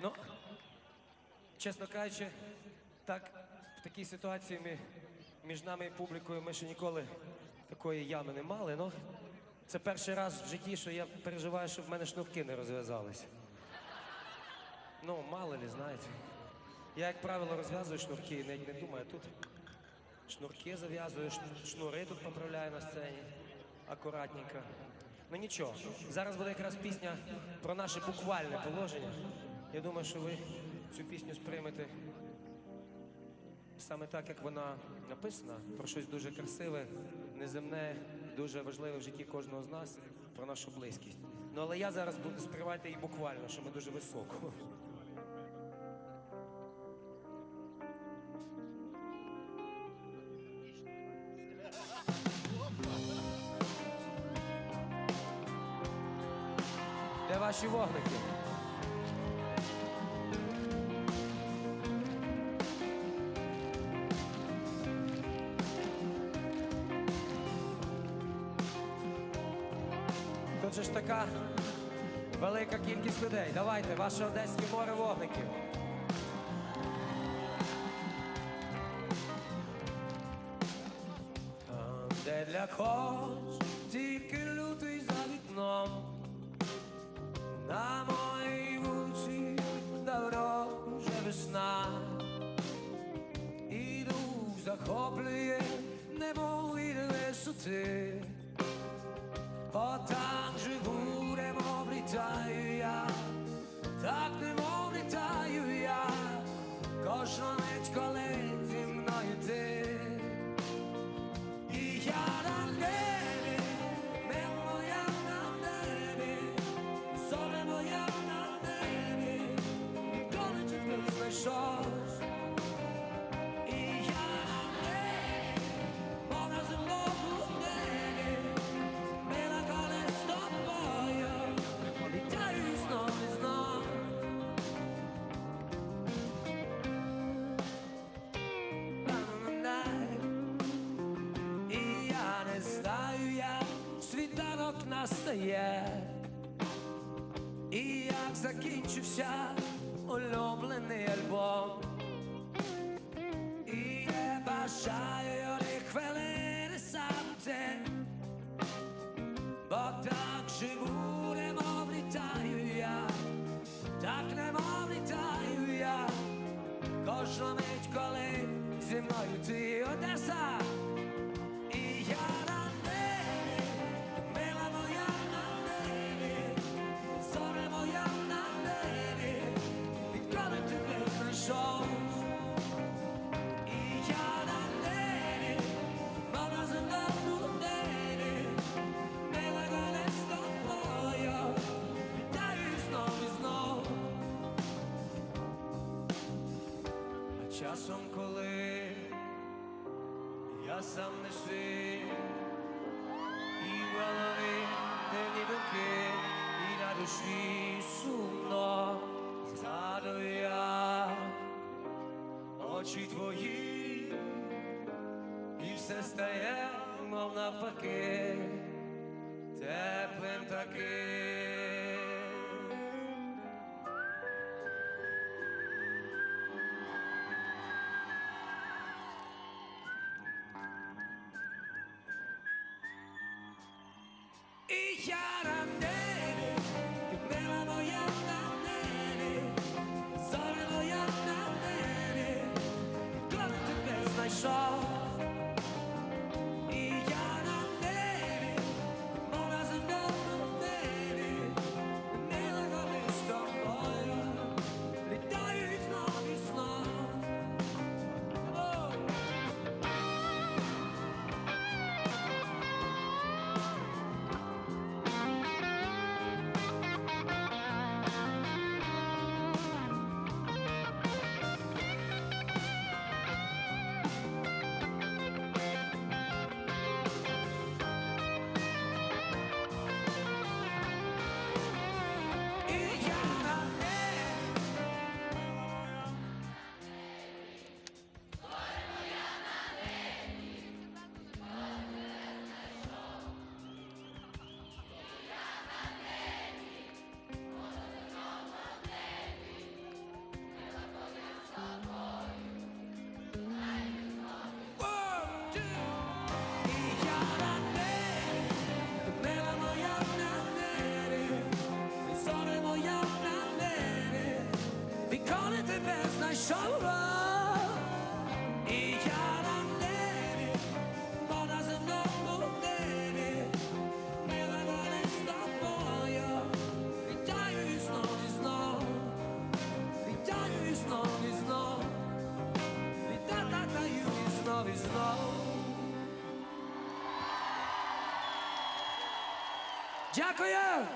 Ну, чесно кажучи, так, в такій ситуації ми, між нами і публікою ми ще ніколи такої ями не мали. Ну, це перший раз в житті, що я переживаю, щоб в мене шнурки не розв'язалися. Ну, мало ли, знаєте. Я, як правило, розв'язую шнурки і навіть не думаю, тут шнурки зав'язую, шн- шнури тут поправляю на сцені. Акуратненько. Ну нічого, зараз буде якраз пісня про наше буквальне положення. Я думаю, що ви цю пісню сприймете саме так, як вона написана, про щось дуже красиве, неземне, дуже важливе в житті кожного з нас, про нашу близькість. Ну але я зараз буду сприймати її буквально, що ми дуже високо. Де ваші вогники? Тут ж така велика кількість людей. Давайте, ваше Одеське море вогників. Там, де для когось тільки лютий за вікном. На моїй вулиці давно вже весна. І дух захоплює небо від висоти. Отак живу, немов літаю я, так немов літаю я, настає, і як закінчився улюблений альбом. І не бажаю ні хвилини самоти, бо так живу, немов літаю я, так немов літаю я, кожну мить, коли зі мною ти Одеса. Часом, коли я сам не свій, і в голові темні думки, і на душі сумно згадую я очі твої, і все стає, мов навпаки, теплим таким. Я на мила моя на небі, зоре моя на коли тебе знайшов. Шара, і я на небі, бо на земному небі, мила далі з тобою, вітаю і знов, і знов, вітаю і знов, і знов, вітаю і знов, і знов. Дякую!